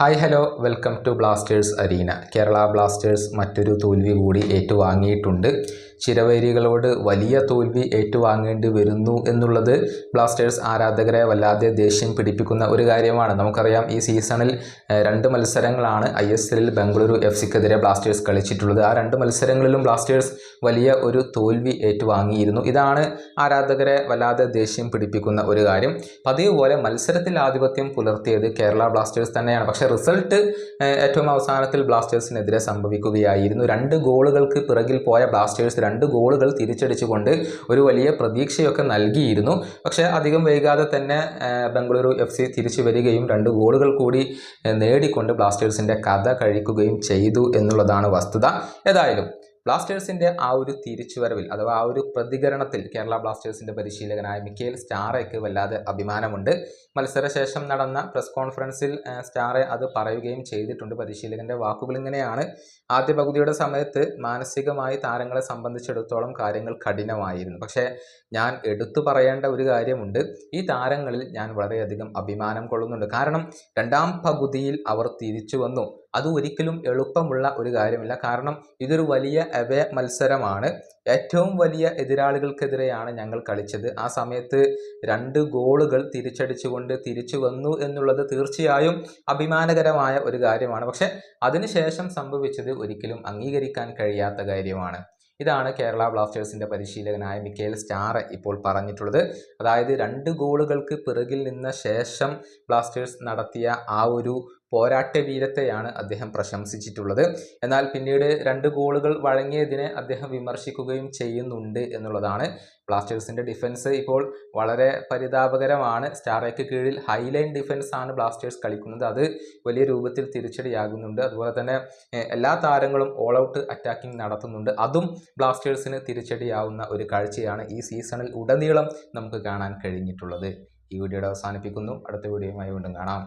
Hi hello. Welcome to Blasters arena. Kerala Blasters മറ്റൊരു തോൽവി കൂടി ഏറ്റുവാങ്ങിയിട്ടുണ്ട്. ചിരവൈരികളോട് വലിയ തോൽവി ഏറ്റുവാങ്ങേണ്ടി വരുന്നു എന്നുള്ളത് ബ്ലാസ്റ്റേഴ്സ് ആരാധകരെ വല്ലാതെ ദേഷ്യം പിടിപ്പിക്കുന്ന ഒരു കാര്യമാണ്. നമുക്കറിയാം ഈ സീസണിൽ രണ്ട് മത്സരങ്ങളാണ് ഐ എസ് എല്ലിൽ ബംഗളൂരു എഫ് സിക്കെതിരെ ബ്ലാസ്റ്റേഴ്സ് കളിച്ചിട്ടുള്ളത്. ആ രണ്ട് മത്സരങ്ങളിലും ബ്ലാസ്റ്റേഴ്സ് വലിയ ഒരു തോൽവി ഏറ്റുവാങ്ങിയിരുന്നു. ഇതാണ് ആരാധകരെ വല്ലാതെ ദേഷ്യം പിടിപ്പിക്കുന്ന ഒരു കാര്യം. പതിവ് പോലെ മത്സരത്തിൽ ആധിപത്യം പുലർത്തിയത് കേരള ബ്ലാസ്റ്റേഴ്സ് തന്നെയാണ്. പക്ഷെ റിസൾട്ട് ഏറ്റവും അവസാനത്തിൽ ബ്ലാസ്റ്റേഴ്സിനെതിരെ സംഭവിക്കുകയായിരുന്നു. രണ്ട് ഗോളുകൾക്ക് പിറകിൽ പോയ ബ്ലാസ്റ്റേഴ്സ് രണ്ട് ഗോളുകൾ തിരിച്ചടിച്ചുകൊണ്ട് ഒരു വലിയ പ്രതീക്ഷയൊക്കെ നൽകിയിരുന്നു. പക്ഷേ അധികം വൈകാതെ തന്നെ ബംഗളൂരു എഫ് സി തിരിച്ചു വരികയും രണ്ട് ഗോളുകൾ കൂടി നേടിക്കൊണ്ട് ബ്ലാസ്റ്റേഴ്സിന്റെ കഥ കഴിക്കുകയും ചെയ്തു എന്നുള്ളതാണ് വസ്തുത. ഏതായാലും ബ്ലാസ്റ്റേഴ്സിന്റെ ആ ഒരു തിരിച്ചുവരവിൽ അഥവാ ആ ഒരു പ്രതികരണത്തിൽ കേരള ബ്ലാസ്റ്റേഴ്സിന്റെ പരിശീലകനായ മിക്കേൽ സ്റ്റാറയ്ക്ക് വല്ലാതെ അഭിമാനമുണ്ട്. മത്സരശേഷം നടന്ന പ്രസ് കോൺഫറൻസിൽ സ്റ്റാറെ അത് പറയുകയും ചെയ്തിട്ടുണ്ട്. പരിശീലകന്റെ വാക്കുകൾ ഇങ്ങനെയാണ്. ആദ്യ പകുതിയുടെ സമയത്ത് മാനസികമായി താരങ്ങളെ സംബന്ധിച്ചിടത്തോളം കാര്യങ്ങൾ കഠിനമായിരുന്നു. പക്ഷേ ഞാൻ എടുത്തു പറയേണ്ട ഒരു കാര്യമുണ്ട്. ഈ താരങ്ങളിൽ ഞാൻ വളരെയധികം അഭിമാനം കൊള്ളുന്നുണ്ട്. കാരണം രണ്ടാം പകുതിയിൽ അവർ തിരിച്ചു വന്നു അത് ഒരിക്കലും എളുപ്പമുള്ള ഒരു കാര്യമില്ല. കാരണം ഇതൊരു വലിയ അവേ മത്സരമാണ്. ഏറ്റവും വലിയ എതിരാളികൾക്കെതിരെയാണ് ഞങ്ങൾ കളിച്ചത്. ആ സമയത്ത് രണ്ട് ഗോളുകൾ തിരിച്ചടിച്ചുകൊണ്ട് തിരിച്ചു വന്നു എന്നുള്ളത് തീർച്ചയായും അഭിമാനകരമായ ഒരു കാര്യമാണ്. പക്ഷെ അതിനുശേഷം സംഭവിച്ചത് ഒരിക്കലും അംഗീകരിക്കാൻ കഴിയാത്ത കാര്യമാണ്. ഇതാണ് കേരള ബ്ലാസ്റ്റേഴ്സിന്റെ പരിശീലകനായ മിക്കേൽ സ്റ്റാർ ഇപ്പോൾ പറഞ്ഞിട്ടുള്ളത്. അതായത് രണ്ട് ഗോളുകൾക്ക് പിറകിൽ നിന്ന ശേഷം ബ്ലാസ്റ്റേഴ്സ് നടത്തിയ ആ ഒരു പോരാട്ട വീരത്തെയാണ് അദ്ദേഹം പ്രശംസിച്ചിട്ടുള്ളത്. എന്നാൽ പിന്നീട് രണ്ട് ഗോളുകൾ വഴങ്ങിയതിനെ അദ്ദേഹം വിമർശിക്കുകയും ചെയ്യുന്നുണ്ട് എന്നുള്ളതാണ്. ബ്ലാസ്റ്റേഴ്സിന്റെ ഡിഫൻസ് ഇപ്പോൾ വളരെ പരിതാപകരമാണ്. സ്റ്റാറയ്ക്ക് കീഴിൽ ഹൈലൈൻ ഡിഫൻസ് ആണ് ബ്ലാസ്റ്റേഴ്സ് കളിക്കുന്നത്. അത് വലിയ രൂപത്തിൽ തിരിച്ചടിയാകുന്നുണ്ട്. അതുപോലെ തന്നെ എല്ലാ താരങ്ങളും ഓൾ ഔട്ട് അറ്റാക്കിംഗ് നടത്തുന്നുണ്ട്. അതും ബ്ലാസ്റ്റേഴ്സിന് തിരിച്ചടിയാവുന്ന ഒരു കാഴ്ചയാണ് ഈ സീസണിൽ ഉടനീളം നമുക്ക് കാണാൻ കഴിഞ്ഞിട്ടുള്ളത്. ഈ വീഡിയോയുടെ അവസാനിപ്പിക്കുന്നു. അടുത്ത വീഡിയോയുമായി വീണ്ടും കാണാം.